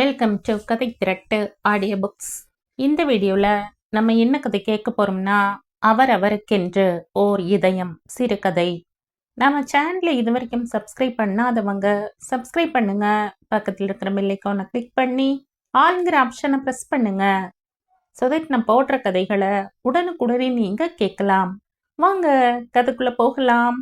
Welcome to கதை திரட்டு audio books இந்த வீடியோவில் நம்ம என்ன கதை கேட்க போகிறோம்னா அவர் அவருக்கென்று ஓர் இதயம் சிறுகதை நம்ம சேனலை இது வரைக்கும் சப்ஸ்கிரைப் பண்ணாதவங்க சப்ஸ்கிரைப் பண்ணுங்க. பக்கத்தில் இருக்கிற பெல்லைக்கானை கிளிக் பண்ணி ஆளுங்கிற ஆப்ஷனை ப்ரெஸ் பண்ணுங்க. ஸோ தட் நான் போடுற கதைகளை உடனுக்குடனே நீங்கள் கேட்கலாம். வாங்க கதைக்குள்ளே போகலாம்.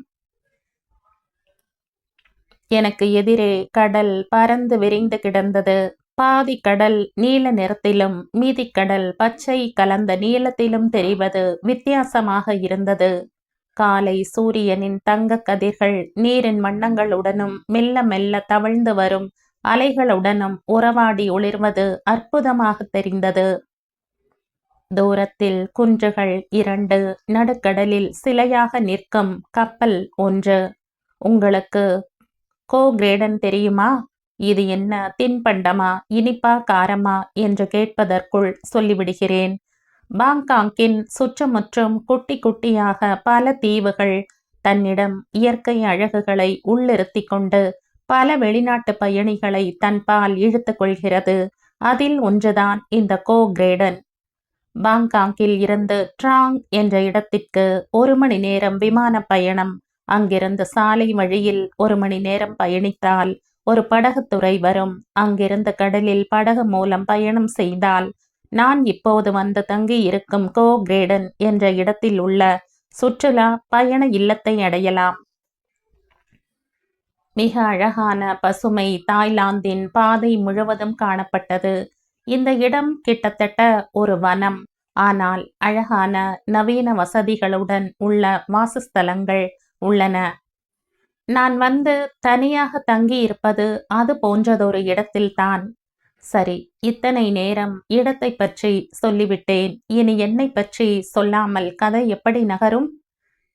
எனக்கு எதிரே கடல் பறந்து விரிந்து கிடந்தது. பாதி கடல் நீல நிறத்திலும் மீதி கடல் பச்சை கலந்த நீளத்திலும் தெரிவது வித்தியாசமாக இருந்தது. காலை சூரியனின் தங்க கதிர்கள் நீரின் வண்ணங்களுடனும் மெல்ல மெல்ல தவழ்ந்து வரும் அலைகளுடனும் உறவாடி ஒளிர்வது அற்புதமாக தெரிந்தது. தூரத்தில் குன்றுகள் இரண்டு நடுக்கடலில் சிலையாக நிற்கும் கப்பல் ஒன்று. உங்களுக்கு கோ கிரேடன் தெரியுமா? இது என்ன தின்பண்டமா இனிப்பா காரமா என்று கேட்பதற்குள் சொல்லிவிடுகிறேன். பாங்காங்கின் சுற்றுமுற்றும் குட்டி குட்டியாக பல தீவுகள் தன்னிடம் இயற்கை அழகுகளை உள்ளிருத்தி கொண்டு பல வெளிநாட்டு பயணிகளை தன் பால் இழுத்து கொள்கிறது. அதில் ஒன்றுதான் இந்த கோ கிரேடன் பாங்காங்கில் இருந்து ட்ராங் என்ற இடத்திற்கு ஒரு மணி நேரம் விமான பயணம் அங்கிருந்து சாலை வழியில் ஒரு மணி நேரம் பயணித்தால் ஒரு படகுத்துறை வரும் அங்கிருந்து கடலில் படகு மூலம் பயணம் செய்தால் நான் இப்போது வந்து தங்கி இருக்கும் கோ கிரேடன் என்ற இடத்தில் உள்ள சுற்றுலா பயண இல்லத்தை அடையலாம். மிக அழகான பசுமை தாய்லாந்தின் பாதை முழுவதும் காணப்பட்டது. இந்த இடம் கிட்டத்தட்ட ஒரு வனம். ஆனால் அழகான நவீன வசதிகளுடன் உள்ள வாசஸ்தலங்கள் உள்ளன. நான் வந்து தனியாக தங்கி இருப்பது அது போன்றதொரு இடத்தில்தான். சரி இத்தனை நேரம் இடத்தை பற்றி சொல்லிவிட்டேன். இனி என்னை பற்றி சொல்லாமல் கதை எப்படி நகரும்?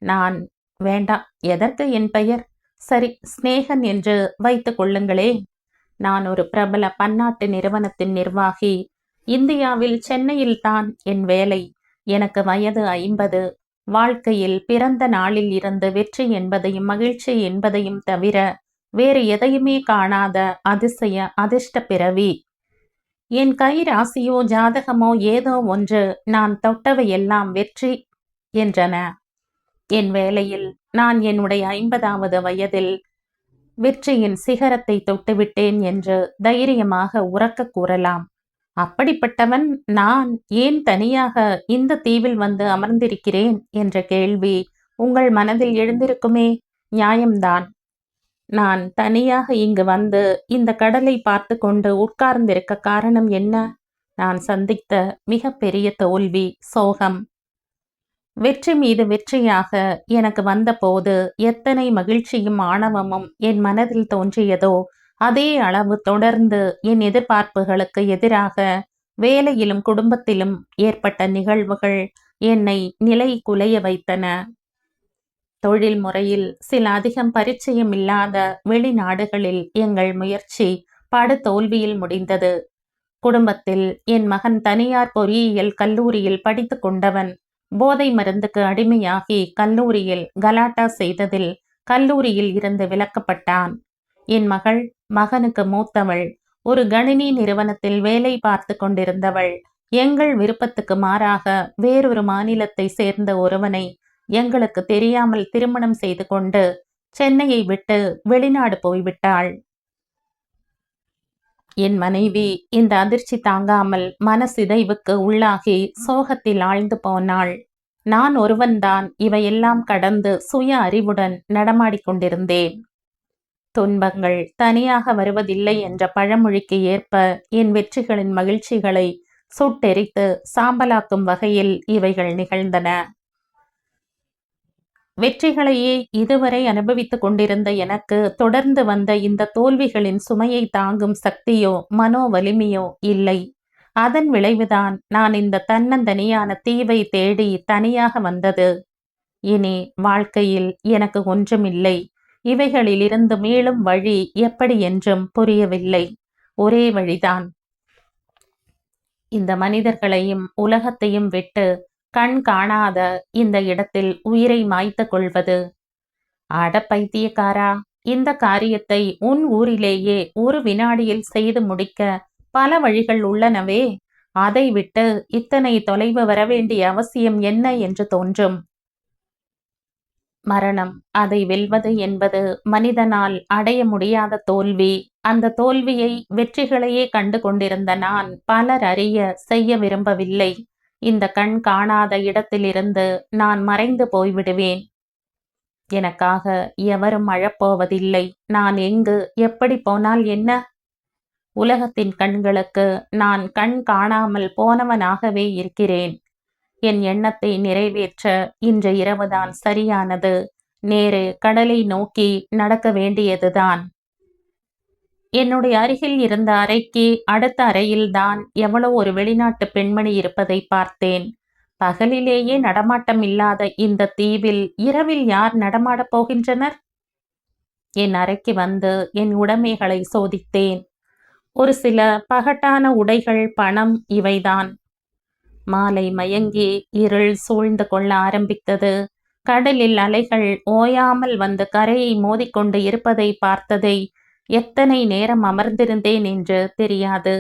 நான் வேண்டாம் எதற்கு என் பெயர்? சரி சிநேகன் என்று வைத்துக் கொள்ளுங்களே. நான் ஒரு பிரபல பன்னாட்டு நிறுவனத்தின் நிர்வாகி. இந்தியாவில் சென்னையில் தான் என் வேலை. எனக்கு வயது ஐம்பது வாழ்க்கையில் பிறந்த நாளில் இருந்து வெற்றி என்பதையும் மகிழ்ச்சி என்பதையும் தவிர வேறு எதையுமே காணாத அதிசய அதிர்ஷ்ட பிறவி. என் கை ராசியோ ஜாதகமோ ஏதோ ஒன்று நான் தொட்டவையெல்லாம் வெற்றி என்றன. என் வேலையில் நான் என்னுடைய ஐம்பதாவது வயதில் வெற்றியின் சிகரத்தை தொட்டுவிட்டேன் என்று தைரியமாக உறக்க கூறலாம். அப்படிப்பட்டவன் நான் ஏன் தனியாக இந்த தீவில் வந்து அமர்ந்திருக்கிறேன்? என்ற கேள்வி உங்கள் மனதில் எழுந்திருக்குமே? நியாயம்தான். நான் தனியாக இங்கு வந்து இந்த கடலை பார்த்து கொண்டு உட்கார்ந்திருக்க காரணம் என்ன? நான் சந்தித்த மிகப்பெரிய தோல்வி சோகம். வெற்றி மீது வெற்றியாக எனக்கு வந்தபோது எத்தனை மகிழ்ச்சியும் ஆணவமும் என் மனதில் தோன்றியதோ அதே அளவு தொடர்ந்து என் எதிர்பார்ப்புகளுக்கு எதிராக வேலையிலும் குடும்பத்திலும் ஏற்பட்ட நிகழ்வுகள் என்னை நிலை குலைய வைத்தன. தொழில் முறையில் சில அதிகம் பரிச்சயம் இல்லாத வெளிநாடுகளில் எங்கள் முயற்சி படு தோல்வியில் முடிந்தது. குடும்பத்தில் என் மகன் தனியார் பொறியியல் கல்லூரியில் படித்து கொண்டவன் போதை மருந்துக்கு அடிமையாகி கல்லூரியில் கலாட்டா செய்ததில் கல்லூரியில் இருந்து விலக்கப்பட்டான். என் மகள் மகனுக்கு மூத்தவள். ஒரு கணினி நிறுவனத்தில் வேலை பார்த்து கொண்டிருந்தவள். எங்கள் விருப்பத்துக்கு மாறாக வேறொரு மாநிலத்தை சேர்ந்த ஒருவனை எங்களுக்கு தெரியாமல் திருமணம் செய்து கொண்டு சென்னையை விட்டு வெளிநாடு போய்விட்டாள். என் மனைவி இந்த அதிர்ச்சி தாங்காமல் மனசிதைவுக்கு உள்ளாகி சோகத்தில் ஆழ்ந்து போனாள். நான் ஒருவன்தான் இவையெல்லாம் கடந்து சுய அறிவுடன் நடமாடிக்கொண்டிருந்தேன் துன்பங்கள் தனியாக வருவதில்லை என்ற பழமொழிக்கு ஏற்ப என் வெற்றிகளின் மகிழ்ச்சிகளை சுட்டெரித்து சாம்பலாக்கும் வகையில் இவைகள் நிகழ்ந்தன. வெற்றிகளையே இதுவரை அனுபவித்துக் கொண்டிருந்த எனக்கு தொடர்ந்து வந்த இந்த தோல்விகளின் சுமையை தாங்கும் சக்தியோ மனோ வலிமையோ இல்லை. அதன் விளைவுதான் நான் இந்த தன்னந்தனியான தீவை தேடி தனியாக வந்தது. இனி வாழ்க்கையில் எனக்கு ஒன்றுமில்லை. இவைகளிலிருந்து மீளும் வழி எப்படி என்றும் புரியவில்லை. ஒரே வழிதான். இந்த மனிதர்களையும் உலகத்தையும் விட்டு கண் காணாத இந்த இடத்தில் உயிரை மாய்த்து கொள்வது. அட பைத்தியக்காரா இந்த காரியத்தை உன் ஊரிலேயே ஒரு வினாடியில் செய்து முடிக்க பல வழிகள் உள்ளனவே. அதை விட்டு இத்தனை தொலைவு வரவேண்டிய அவசியம் என்ன என்று தோன்றும். மரணம். அதை வெல்வது என்பது மனிதனால் அடைய முடியாத தோல்வி. அந்த தோல்வியை வெற்றிகளையே கண்டு கொண்டிருந்த நான் பலர் அறிய செய்ய விரும்பவில்லை. இந்த கண் காணாத இடத்திலிருந்து நான் மறைந்து போய்விடுவேன். எனக்காக எவரும் அழப்போவதில்லை. நான் எங்கு எப்படி போனால் என்ன? உலகத்தின் கண்களுக்கு நான் கண் காணாமல் போனவனாகவே இருக்கிறேன். என் எண்ணத்தை நிறைவேற்ற இன்று இரவுதான் சரியானது. நேரு கடலை நோக்கி நடக்க வேண்டியதுதான். என்னுடைய அருகில் இருந்த அறைக்கு அடுத்த அறையில்தான் எவ்வளோ ஒரு வெளிநாட்டு பெண்மணி இருப்பதை பார்த்தேன். பகலிலேயே நடமாட்டம் இல்லாத இந்த தீவில் இரவில் யார் நடமாடப் போகின்றனர்? என் அறைக்கு வந்து என் உடைமைகளை சோதித்தேன். ஒரு சில பகட்டான உடைகள் பணம் இவைதான். மாலை மயங்கி இருள் சூழ்ந்து கொள்ள ஆரம்பித்தது. கடலில் அலைகள் ஓயாமல் வந்து கரையை மோதிக்கொண்டு இருப்பதை பார்த்ததை எத்தனை நேரம் அமர்ந்திருந்தேன் என்று தெரியாது.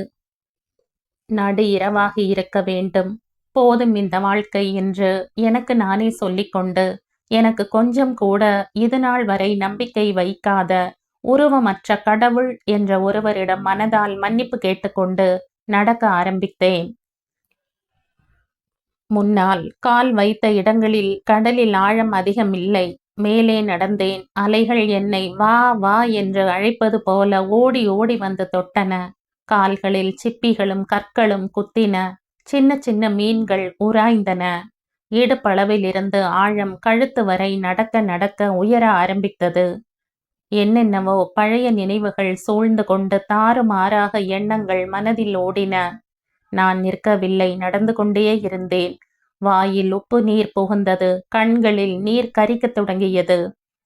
நடு இரவாகி இருக்க வேண்டும். போதும் இந்த வாழ்க்கை என்று எனக்கு நானே சொல்லிக்கொண்டு எனக்கு கொஞ்சம் கூட இது நாள் வரை நம்பிக்கை வைக்காத உருவமற்ற கடவுள் என்ற ஒருவரிடம் மனதால் மன்னிப்பு கேட்டுக்கொண்டு நடக்க ஆரம்பித்தேன். முன்னால் கால் வைத்த இடங்களில் கடலில் ஆழம் அதிகமில்லை. மேலே நடந்தேன். அலைகள் என்னை வா வா என்று அழைப்பது போல ஓடி ஓடி வந்து தொட்டன. கால்களில் சிப்பிகளும் கற்களும் குத்தின. சின்ன சின்ன மீன்கள் உராய்ந்தன. இடுப்பளவில் இருந்து ஆழம் கழுத்து வரை நடக்க நடக்க உயர ஆரம்பித்தது. என்னென்னவோ பழைய நினைவுகள் சூழ்ந்து கொண்டு தாறுமாறாக எண்ணங்கள் மனதில் ஓடின. நான் நிற்கவில்லை நடந்து கொண்டே இருந்தேன். வாயில் உப்பு நீர் புகுந்தது கண்களில் நீர் கரிக்கத் தொடங்கியது.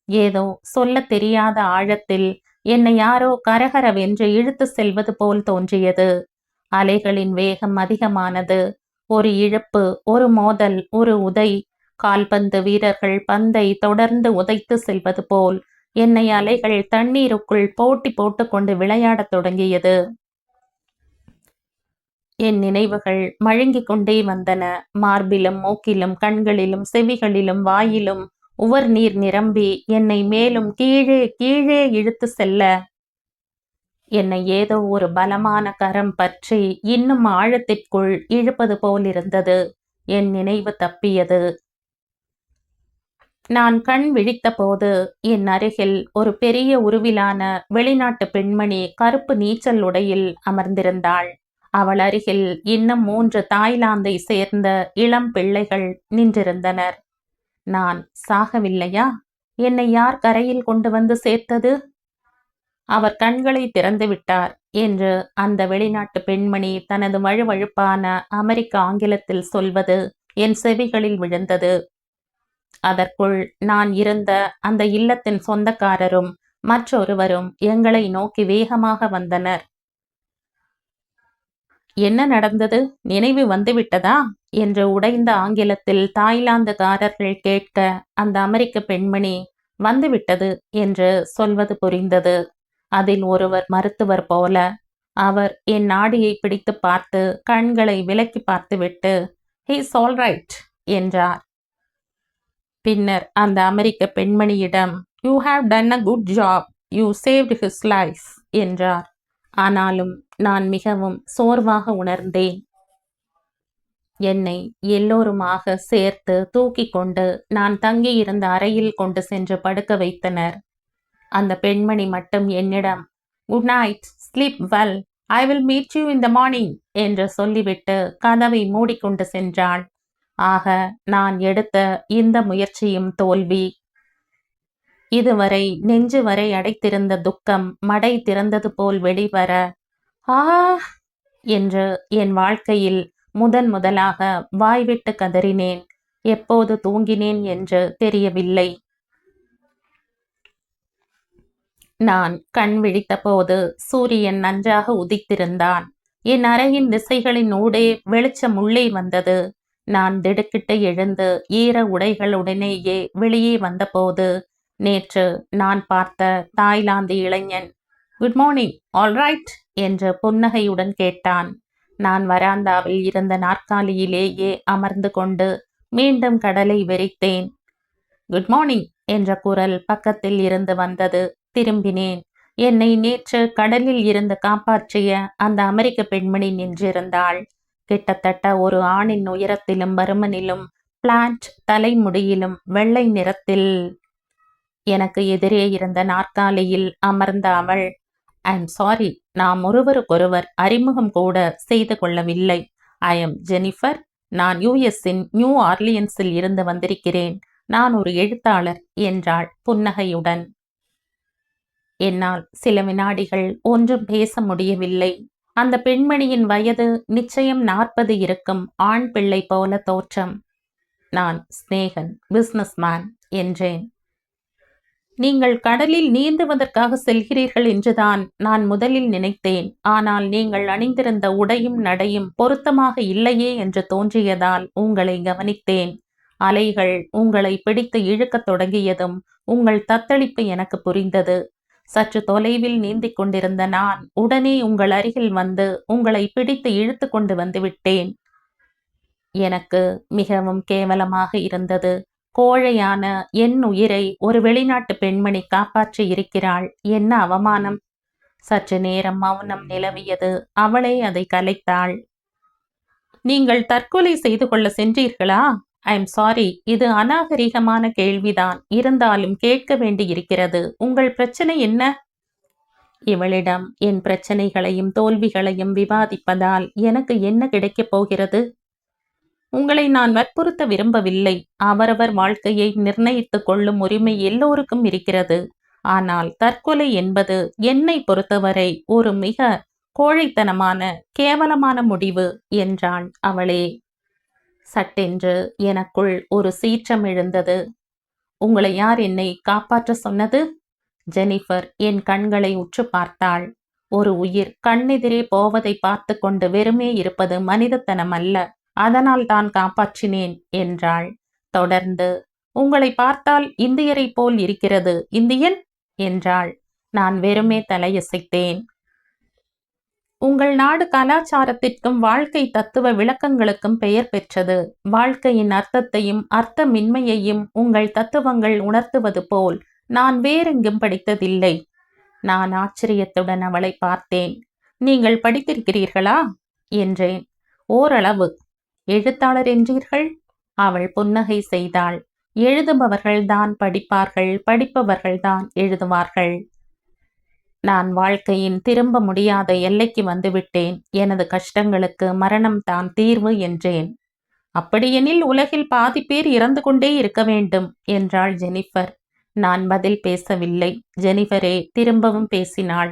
ஏதோ சொல்ல தெரியாத ஆழத்தில் என்னை யாரோ கரகரவென்று இழுத்து செல்வது போல் தோன்றியது. அலைகளின் வேகம் அதிகமானது. ஒரு இழப்பு ஒரு மோதல் ஒரு உதை. கால்பந்து வீரர்கள் பந்தை தொடர்ந்து உதைத்து செல்வது போல் என்னை அலைகள் தண்ணீருக்குள் போட்டி போட்டுக்கொண்டு விளையாடத் தொடங்கியது. என் நினைவுகள் மழுங்கிக் கொண்டே வந்தன. மார்பிலும் மூக்கிலும் கண்களிலும் செவிகளிலும் வாயிலும் உவர் நீர் நிரம்பி என்னை மேலும் கீழே கீழே இழுத்து செல்ல. என்னை ஏதோ ஒரு பலமான கரம் பற்றி இன்னும் ஆழத்திற்குள் இழுப்பது போலிருந்தது. என் நினைவு தப்பியது. நான் கண் விழித்தபோது என் அருகில் ஒரு பெரிய உருவிலான வெளிநாட்டு பெண்மணி கருப்பு நீச்சல் உடையில் அமர்ந்திருந்தாள். அவள் அருகில் இன்னும் மூன்று தாய்லாந்தை சேர்ந்த இளம் பிள்ளைகள் நின்றிருந்தனர். நான் சாகவில்லையா? என்னை யார் கரையில் கொண்டு வந்து சேர்த்தது? அவர் கண்களை திறந்து விட்டார் என்று அந்த வெளிநாட்டு பெண்மணி தனது வழுவழுப்பான அமெரிக்க ஆங்கிலத்தில் சொல்வது என் செவிகளில் விழுந்தது. அதற்குள் நான் இருந்த அந்த இல்லத்தின் சொந்தக்காரரும் மற்றொருவரும் எங்களை நோக்கி வேகமாக வந்தனர். என்ன நடந்தது? நினைவு வந்துவிட்டதா என்று உடைந்த ஆங்கிலத்தில் தாய்லாந்துக்காரர்கள் கேட்க அந்த அமெரிக்க பெண்மணி வந்துவிட்டது என்று சொல்வது புரிந்தது. அதில் ஒருவர் மருத்துவர் போல அவர் என் நாடியை பிடித்து பார்த்து கண்களை விலக்கி பார்த்துவிட்டு ஹீஸ் ஆல் ரைட் என்றார். பின்னர் அந்த அமெரிக்க பெண்மணியிடம் you have done a good job you saved his life என்றார். ஆனாலும் நான் மிகவும் சோர்வாக உணர்ந்தேன். என்னை எல்லோருமாக சேர்த்து தூக்கி கொண்டு நான் தங்கியிருந்த அறையில் கொண்டு சென்று படுக்க வைத்தனர். அந்த பெண்மணி மட்டும் என்னிடம் good night sleep well I will meet you in the morning என்று சொல்லிவிட்டு கதவை மூடிக்கொண்டு சென்றாள். ஆக நான் எடுத்த இந்த முயற்சியும் தோல்வி இதுவரை நெஞ்சு வரை அடைத்திருந்த துக்கம் மடை திறந்தது போல் வெளிவர ஆ என்று என் வாழ்க்கையில் முதன் முதலாக வாய்விட்டு கதறினேன். எப்போது தூங்கினேன் என்று தெரியவில்லை. நான் கண் விழித்தபோது சூரியன் நன்றாக உதித்திருந்தான். என் அறையின் திசைகளின் ஊடே வெளிச்சம் உள்ளே வந்தது. நான் திடுக்கிட்டு எழுந்து ஈர உடைகளுடனேயே வெளியே வந்தபோது நேற்று நான் பார்த்த தாய்லாந்து இளைஞன். குட் மார்னிங் ஆல்ரைட் என்று புன்னகையுடன் கேட்டான். நான் வராந்தாவில் இருந்த நாற்காலியிலேயே அமர்ந்து கொண்டு மீண்டும் கடலை வெறித்தேன். குட் மார்னிங் என்ற குரல் பக்கத்தில் இருந்து வந்தது. திரும்பினேன். என்னை நேற்று கடலில் இருந்து காப்பாற்றிய அந்த அமெரிக்க பெண்மணி நின்றிருந்தாள். கிட்டத்தட்ட ஒரு ஆணின் உயரத்திலும் பருமனிலும் பிளான்ட் தலைமுடியிலும் வெள்ளை நிறத்தில் எனக்கு எதிரே இருந்த நாற்காலியில் அமர்ந்த அவள் ஐம் சாரி நாம் ஒருவருக்கொருவர் அறிமுகம் கூட செய்து கொள்ளவில்லை. ஐ எம் ஜெனிஃபர் நான் யுஎஸ்ஸின் நியூ ஆர்லியன்ஸில் இருந்து வந்திருக்கிறேன். நான் ஒரு எழுத்தாளர் என்றாள் புன்னகையுடன். என்னால் சில வினாடிகள் ஒன்றும் பேச முடியவில்லை. அந்த பெண்மணியின் வயது நிச்சயம் நாற்பது இருக்கும் ஆண் பிள்ளை போல தோற்றம். நான் ஸ்னேகன் பிஸ்னஸ்மேன் என்றேன். நீங்கள் கடலில் நீந்துவதற்காக செல்கிறீர்கள் என்றுதான் நான் முதலில் நினைத்தேன். ஆனால் நீங்கள் அணிந்திருந்த உடையும் நடையும் பொருத்தமாக இல்லையே என்று தோன்றியதால் உங்களை கவனித்தேன். அலைகள் உங்களை பிடித்து இழுக்கத் தொடங்கியதும் உங்கள் தத்தளிப்பு எனக்கு புரிந்தது. சற்று தொலைவில் நீந்திக் கொண்டிருந்த நான் உடனே உங்கள் அருகில் வந்து உங்களை பிடித்து இழுத்து கொண்டு வந்து விட்டேன். எனக்கு மிகவும் கேவலமாக இருந்தது. கோழையான என் உயிரை ஒரு வெளிநாட்டு பெண்மணி காப்பாற்றி இருக்கிறாள். என்ன அவமானம்? சற்று நேரம் மௌனம் நிலவியது. அவளே அதை கலைத்தாள். நீங்கள் தற்கொலை செய்து கொள்ள சென்றீர்களா? I am sorry. இது அநாகரிகமான கேள்விதான். இருந்தாலும் கேட்க வேண்டியிருக்கிறது. உங்கள் பிரச்சனை என்ன? இவளிடம் என் பிரச்சனைகளையும் தோல்விகளையும் விவாதிப்பதால் எனக்கு என்ன கிடைக்கப் போகிறது? உங்களை நான் வற்புறுத்த விரும்பவில்லை. அவரவர் வாழ்க்கையை நிர்ணயித்துக் கொள்ளும் உரிமை எல்லோருக்கும் இருக்கிறது. ஆனால் தற்கொலை என்பது என்னை பொறுத்தவரை ஒரு மிக கோழைத்தனமான கேவலமான முடிவு என்றாள் அவளே. சட்டென்று எனக்குள் ஒரு சீற்றம் எழுந்தது. உங்களை யார் என்னை காப்பாற்ற சொன்னது? ஜெனிஃபர் என் கண்களை உற்று பார்த்தாள். ஒரு உயிர் கண்ணெதிரே போவதை பார்த்து கொண்டு வெறுமே இருப்பது மனிதத்தனம் அல்ல அதனால் தான் காப்பாற்றினேன் என்றாள். தொடர்ந்து உங்களை பார்த்தால் இந்தியரைப் போல் இருக்கிறது இந்தியன்? என்றாள். நான் வெறுமே தலையசைத்தேன். உங்கள் நாடு கலாச்சாரத்திற்கும் வாழ்க்கை தத்துவ விளக்கங்களுக்கும் பெயர் பெற்றது. வாழ்க்கையின் அர்த்தத்தையும் அர்த்தமின்மையையும் உங்கள் தத்துவங்கள் உணர்த்துவது போல் நான் வேறெங்கும் படித்ததில்லை. நான் ஆச்சரியத்துடன் அவளை பார்த்தேன். நீங்கள் படித்திருக்கிறீர்களா? என்றேன். ஓரளவு. எழுத்தாளர் என்றீர்கள்? அவள் புன்னகை செய்தாள். எழுதுபவர்கள்தான் படிப்பார்கள் படிப்பவர்கள்தான் எழுதுவார்கள். நான் வாழ்க்கையின் திரும்ப முடியாத எல்லைக்கு வந்துவிட்டேன் எனது கஷ்டங்களுக்கு மரணம் தான் தீர்வு என்றேன். அப்படியெனில் உலகில் பாதி பேர் இறந்து கொண்டே இருக்க வேண்டும் என்றாள் ஜெனிஃபர். நான் பதில் பேசவில்லை. ஜெனிஃபரே திரும்பவும் பேசினாள்.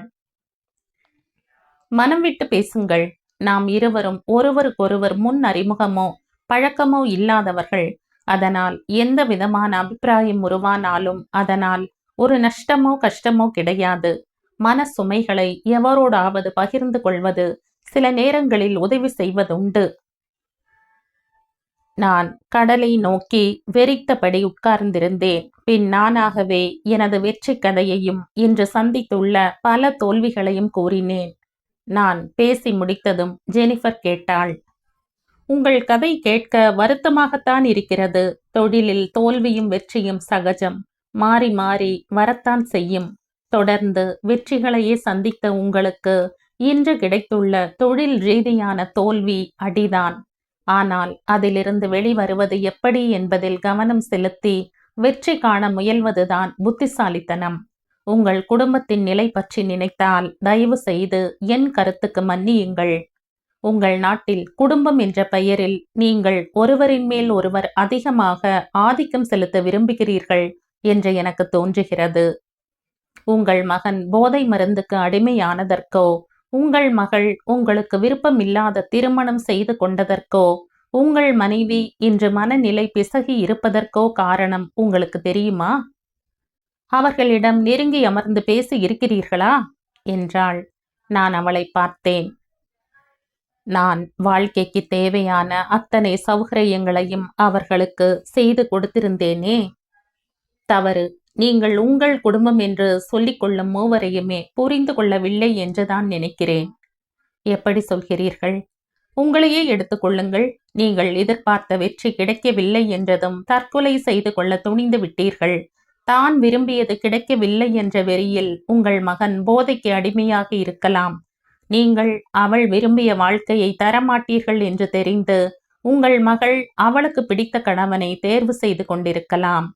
மனம் விட்டு பேசுங்கள். நாம் இருவரும் ஒருவருக்கொருவர் முன் அறிமுகமோ பழக்கமோ இல்லாதவர்கள். அதனால் எந்த விதமான அபிப்பிராயம் உருவானாலும் அதனால் ஒரு நஷ்டமோ கஷ்டமோ கிடையாது. மன சுமைகளை எவரோடாவது பகிர்ந்து கொள்வது சில நேரங்களில் உதவி செய்வதுண்டு. நான் கடலை நோக்கி வெறித்தபடி உட்கார்ந்திருந்தேன். பின் நானாகவே எனது வெற்றி கதையையும் இன்று சந்தித்துள்ள பல தோல்விகளையும் கூறினேன். நான் பேசி முடித்ததும் ஜெனிஃபர் கேட்டாள். உங்கள் கதை கேட்க வருத்தமாகத்தான் இருக்கிறது. தொழிலில் தோல்வியும் வெற்றியும் சகஜம். மாறி மாறி வரத்தான் செய்யும். தொடர்ந்து வெற்றிகளையே சந்தித்த உங்களுக்கு இன்று கிடைத்துள்ள தொழில் ரீதியான தோல்வி அடிதான். ஆனால் அதிலிருந்து வெளிவருவது எப்படி என்பதில் கவனம் செலுத்தி வெற்றி காண முயல்வதுதான் புத்திசாலித்தனம். உங்கள் குடும்பத்தின் நிலை பற்றி நினைத்தால் தயவு செய்து என் கருத்துக்கு மன்னியுங்கள். உங்கள் நாட்டில் குடும்பம் என்ற பெயரில் நீங்கள் ஒருவரின் மேல் ஒருவர் அதிகமாக ஆதிக்கம் செலுத்த விரும்புகிறீர்கள் என்று எனக்கு தோன்றுகிறது. உங்கள் மகன் போதை மருந்துக்கு அடிமையானதற்கோ உங்கள் மகள் உங்களுக்கு விருப்பமில்லாத திருமணம் செய்து கொண்டதற்கோ உங்கள் மனைவி இன்று மனநிலை பிசகி இருப்பதற்கோ காரணம் உங்களுக்கு தெரியுமா? அவர்களிடம் நெருங்கி அமர்ந்து பேசி இருக்கிறீர்களா? என்றாள். நான் அவளை பார்த்தேன். நான் வாழ்க்கைக்கு தேவையான அத்தனை சௌகரியங்களையும் அவர்களுக்கு செய்து கொடுத்திருந்தேனே. தவறு. நீங்கள் உங்கள் குடும்பம் என்று சொல்லிக் கொள்ளும் மூவரையுமே புரிந்து கொள்ளவில்லை என்றுதான் நினைக்கிறேன். எப்படி சொல்கிறீர்கள்? உங்களையே எடுத்துக்கொள்ளுங்கள் நீங்கள் எதிர்பார்த்த வெற்றி கிடைக்கவில்லை என்றதும் தற்கொலை செய்து கொள்ள துணிந்து விட்டீர்கள். தான் விரும்பியது கிடைக்கவில்லை என்ற வெறியில் உங்கள் மகன் போதைக்கு அடிமையாக இருக்கலாம். நீங்கள் அவள் விரும்பிய வாழ்க்கையை தரமாட்டீர்கள் என்று தெரிந்து உங்கள் மகள் அவளுக்கு பிடித்த கணவனை தேர்வு செய்து கொண்டிருக்கலாம்.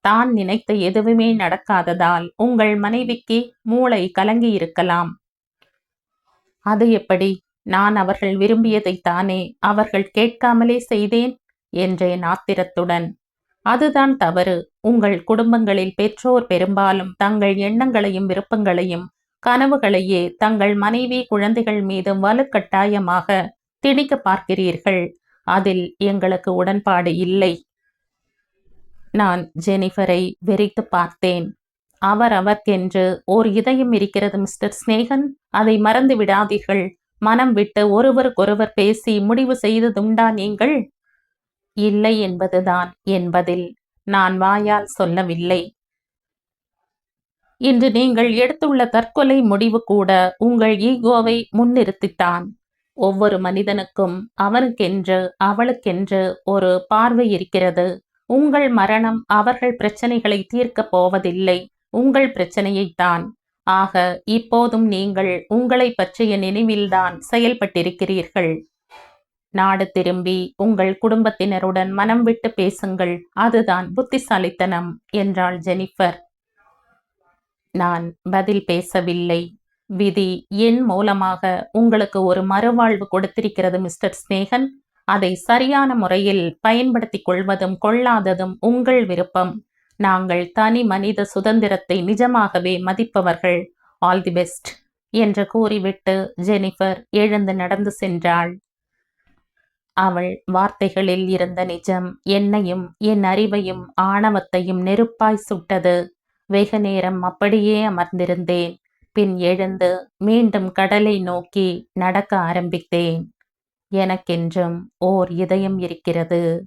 தான் நினைத்த எதுவுமே நடக்காததால் உங்கள் மனைவிக்கு மூளை கலங்கி இருக்கலாம். அது எப்படி? நான் அவர்கள் விரும்பியதை தானே அவர்கள் கேட்காமலே செய்தேன்? என்றேன் ஆத்திரத்துடன். அதுதான் தவறு. உங்கள் குடும்பங்களில் பெற்றோர் பெரும்பாலும் தங்கள் எண்ணங்களையும் விருப்பங்களையும் கனவுகளையே தங்கள் மனைவி குழந்தைகள் மீது வலுக்கட்டாயமாக திணிக்க பார்க்கிறீர்கள். அதில் எங்களுக்கு உடன்பாடு இல்லை. நான் ஜெனிஃபரை வெறித்து பார்த்தேன். அவர் அவர்க்கென்று ஓர் இதயம் இருக்கிறது மிஸ்டர் ஸ்னேகன் அதை மறந்து விடாதீர்கள். மனம் விட்டு ஒருவருக்கொருவர் பேசி முடிவு செய்ததுண்டா நீங்கள்? இல்லை என்பதுதான் என்பதில் நான் வாயால் சொல்லவில்லை. இன்று நீங்கள் எடுத்துள்ள தற்கொலை முடிவு கூட உங்கள் ஈகோவை முன்னிறுத்தித்தான். ஒவ்வொரு மனிதனுக்கும் அவனுக்கென்று அவளுக்கென்று ஒரு பார்வை இருக்கிறது. உங்கள் மரணம் அவர்கள் பிரச்சனைகளை தீர்க்கப் போவதில்லை. உங்கள் பிரச்சனையைத்தான். ஆக இப்போதும் நீங்கள் உங்களை பற்றிய நினைவில்தான் செயல்பட்டிருக்கிறீர்கள். நாடு திரும்பி உங்கள் குடும்பத்தினருடன் மனம் விட்டு பேசுங்கள். அதுதான் புத்திசாலித்தனம் என்றாள் ஜெனிஃபர். நான் பதில் பேசவில்லை. விதி என் மூலமாக உங்களுக்கு ஒரு மறுவாழ்வு கொடுத்திருக்கிறது மிஸ்டர் ஸ்னேகன். அதை சரியான முறையில் பயன்படுத்திக் கொள்வதும் கொள்ளாததும் உங்கள் விருப்பம். நாங்கள் தனி மனித சுதந்திரத்தை நிஜமாகவே மதிப்பவர்கள். ஆல் தி பெஸ்ட் என்று கூறிவிட்டு ஜெனிஃபர் எழுந்து நடந்து சென்றாள். அவள் வார்த்தைகளில் இருந்த நிஜம் என்னையும் என் அறிவையும் ஆணவத்தையும் நெருப்பாய் சுட்டது. வெகு நேரம் அப்படியே அமர்ந்திருந்தேன். பின் எழுந்து மீண்டும் கடலை நோக்கி நடக்க ஆரம்பித்தேன். எனக்கென்றும் ஓர் இதயம் இருக்கிறது.